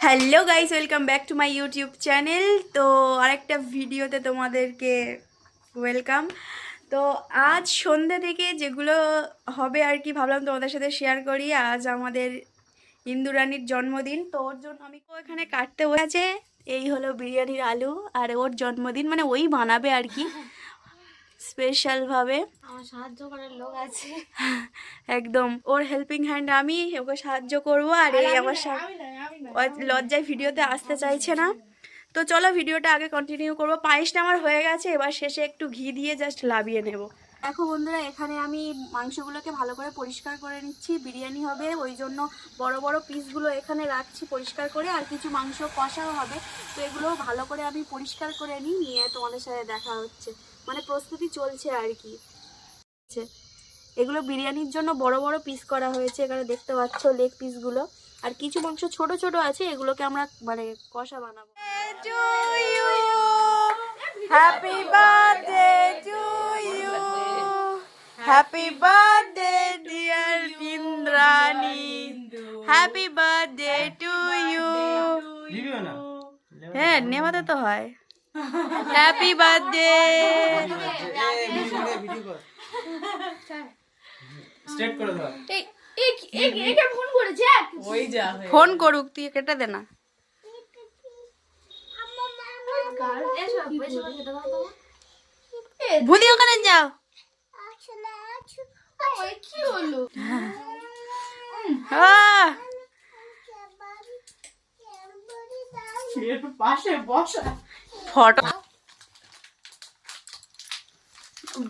Hello guys welcome back to my YouTube channel তো আরেকটা ভিডিওতে তোমাদেরকে ওয়েলকাম তো আজ সন্ধ্যে থেকে যেগুলো হবে আর কি ভাবলাম তোমাদের সাথে শেয়ার করি। আজ আমাদের ইন্দুরানির জন্মদিন। তো ওর জন্য আমি তো এখানে কাটতে বসেছে এই হলো বিরিয়ানির আলু আর ওর জন্মদিন মানে ওই বানাবে আর কি। স্পেশালভাবে আমার সাহায্য করার লোক আছে। একদম। ওর হেল্পিং হ্যান্ড আমি ওকে সাহায্য করব আর এই আমার লজ্জায় ভিডিওতে আসতে চাইছে না। তো চলো ভিডিওটা আগে কন্টিনিউ করব। পায়েসটা আমার হয়ে গেছে এবার শেষে একটু ঘি দিয়ে জাস্ট লাভিয়ে নেব। দেখো বন্ধুরা, এখানে আমি মাংসগুলোকে ভালো করে পরিষ্কার করে নিচ্ছি। বিরিয়ানি হবে, ওই জন্য বড় বড় পিসগুলো এখানে রাখছি পরিষ্কার করে, আর কিছু মাংস কষাও হবে। তো এগুলো ভালো করে আমি পরিষ্কার করে নিই, নিয়ে তোমাদের সাথে দেখা হচ্ছে। মানে প্রস্তুতি চলছে আর কি। হচ্ছে। এগুলো বিরিয়ানির জন্য বড় বড় পিস করা হয়েছে এখানে, দেখতে পাচ্ছ লেগ পিসগুলো আর কিছু মাংস ছোট ছোট আছে, এগুলোকে আমরা মানে কষা বানাবো। Happy birthday happy birthday dear Indrani happy birthday to you হ্যাঁ নেভাতে তো হয়। হ্যাপি বার্থডে ভিডিও কর স্ট্রেট করে দাও ফোন করেছে ওই যা। ফোন করুক তুই কেটে দে না। এসো এসো খেতে দাও তো ভুদি ওখানে যাও। কি হলো? পাশে বসা। ফটো।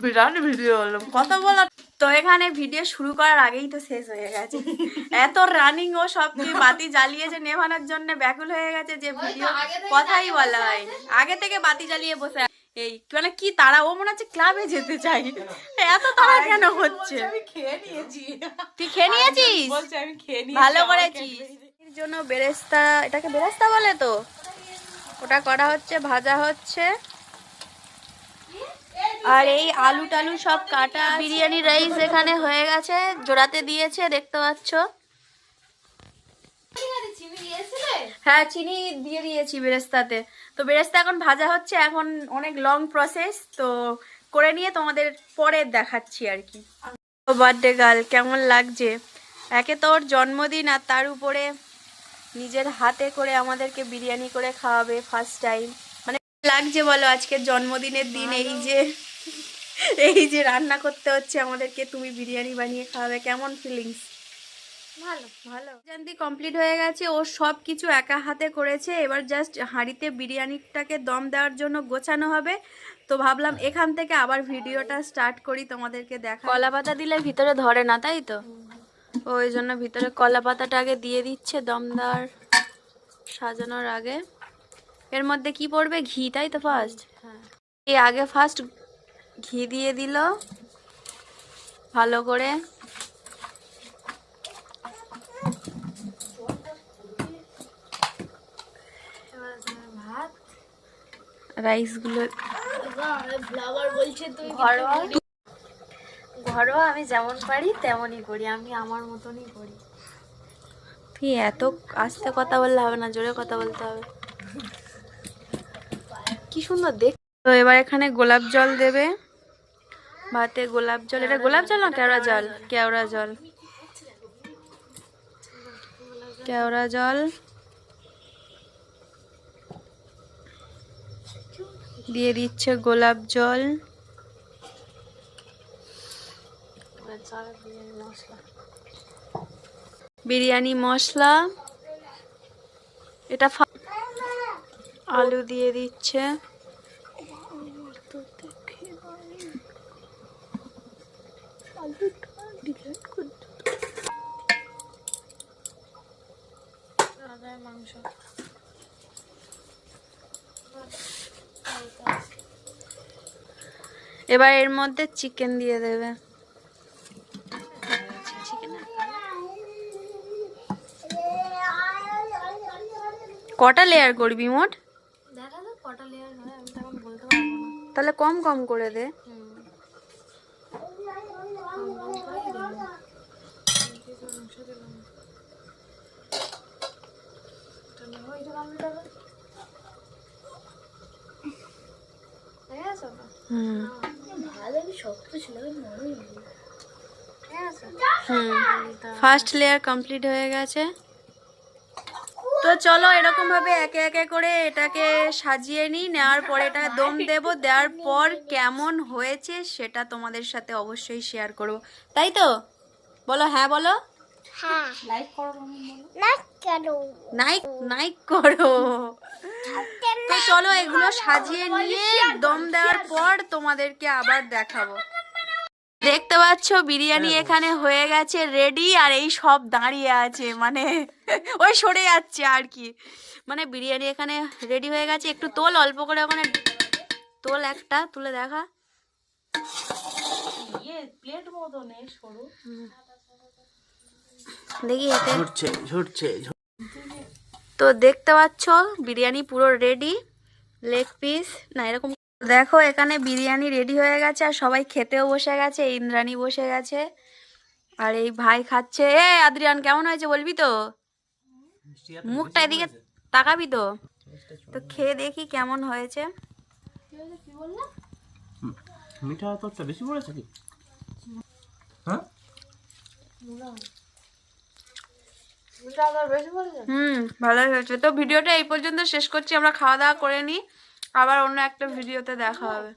বিরাট ভিডিও হলো। কথা বলা তো এখানে ভিডিও শুরু করার আগেই তো শেষ হয়ে গেছে। এত রানিং ও সব কি বাতি জ্বালিয়েছে নেভানোর জন্য ব্যাকুল হয়ে গেছে যে ভিডিও কথাই বলা হয়নি। আগে থেকে বাতি জ্বালিয়ে বসে। এই মানে কি তারা? ও মনে হচ্ছে ক্লাবে যেতে চাই এত তারা কেন হচ্ছে আমি খেয়ে নিয়েছি। তুই খেয়ে নিয়েছিস? বলছে আমি খেয়ে নিয়েছি ভালো করেছিস। এর জন্য বেরেস্তা এটাকে বেরেস্তা বলে তো? ওটা করা হচ্ছে ভাজা হচ্ছে। আর এই আলু টালু সব কাটা বিরিয়ানি রাইস এখানে হয়ে গেছে জোড়াতে দিয়েছে দেখতে পাচ্ছ চিনি দিয়েছিলে হ্যাঁ চিনি দিয়ে দিয়েছি বেরেস্তাতে। তো বেরেস্তা এখন ভাজা হচ্ছে, এখন অনেক লং প্রসেস তো করে নিয়ে তোমাদের পরে দেখাচ্ছি আর কি। বার্থডে গার্ল কেমন লাগছে? একে তো ওর জন্মদিন আর তার উপরে নিজের হাতে করে আমাদেরকে বিরিয়ানি করে খাওয়াবে ফার্স্ট টাইম মানে লাগছে বলো আজকের জন্মদিনের দিন? এই যে এই যে রান্না করতে হচ্ছে আমাদেরকে, তুমি বিরিয়ানি বানিয়ে খাওয়াবে, কেমন ফিলিংস ভালো ভালো। কমপ্লিট হয়ে গেছে ও সব কিছু একা হাতে করেছে। এবার জাস্ট হাঁড়িতে বিরিয়ানিটাকে দম দেওয়ার জন্য গোছানো হবে। তো ভাবলাম এখান থেকে আবার ভিডিওটা স্টার্ট করি তোমাদেরকে দেখা কলা পাতা দিলে ভিতরে ধরে না তাই তো? ওই জন্য ভিতরে কলা পাতাটা আগে দিয়ে দিচ্ছে দম দেওয়ার সাজানোর আগে। এর মধ্যে কি পড়বে? ঘি তাই তো ফার্স্ট এই আগে ফার্স্ট ঘি দিয়ে দিল ভালো করে। রাইসগুলো ঘরোয়া আমি যেমন পারি তেমনই করি আমি আমার মতনই করি। তুই এত আস্তে কথা বললে হবে না জোরে কথা বলতে হবে। কি সুন্দর দেখ তো এবার এখানে গোলাপ জল দেবে। ভাতে গোলাপ জল এটা গোলাপ জল না কেওড়া জল? কেওড়া জল। কেওড়া জল। দিয়ে দিচ্ছে গোলাপ জল। বিরিয়ানি মশলা। এটা আলু দিয়ে দিচ্ছে। মাংস এবার এর মধ্যে চিকেন দিয়ে দেবে। কটা লেয়ার করবি মোট? তাহলে কম কম করে দে। হুম। ফার্স্ট লেয়ার কমপ্লিট হয়ে গেছে। তো চলো এরকম ভাবে একে একে করে এটাকে সাজিয়ে নিই, নেওয়ার পরে এটা দম দেব, দেওয়ার পর কেমন হয়েছে সেটা তোমাদের সাথে অবশ্যই শেয়ার করব। তাই তো? বলো হ্যাঁ বলো। লাইক করো নাইক নাইক করো। তো চলো এগুলো সাজিয়ে নিয়ে দম দেওয়ার পর তোমাদেরকে আবার দেখাবো। দেখতে পাচ্ছ বিরিয়ানি এখানে হয়ে গেছে রেডি আর এই সব দাঁড়িয়ে আছে। মানে ওই সরে যাচ্ছে আর কি। মানে বিরিয়ানি এখানে রেডি হয়ে গেছে। একটু তোল অল্প করে ওখানে তোল একটা তুলে দেখা। ইয়ে প্লেট মতো সরু। দেখি এতে তো দেখতে পাচ্ছ বিরিয়ানি পুরো রেডি লেগ পিস না এরকম দেখো এখানে বিরিয়ানি রেডি হয়ে গেছে আর সবাই খেতেও বসে গেছে ইন্দ্রাণী বসে গেছে আর এই ভাই খাচ্ছে। এ আদ্রিয়ান কেমন হয়েছে বলবি তো? মুখটা এদিকে তাকাবি তো। তো খেয়ে দেখি কেমন হয়েছে। মিঠা তোরটা বেশি পড়েছে কি? হ্যাঁ? হুম, ভালোই হয়েছে। তো ভিডিওটা এই পর্যন্ত শেষ করছি, আমরা খাওয়া দাওয়া করে নিই। আবার অন্য একটা ভিডিওতে দেখা হবে।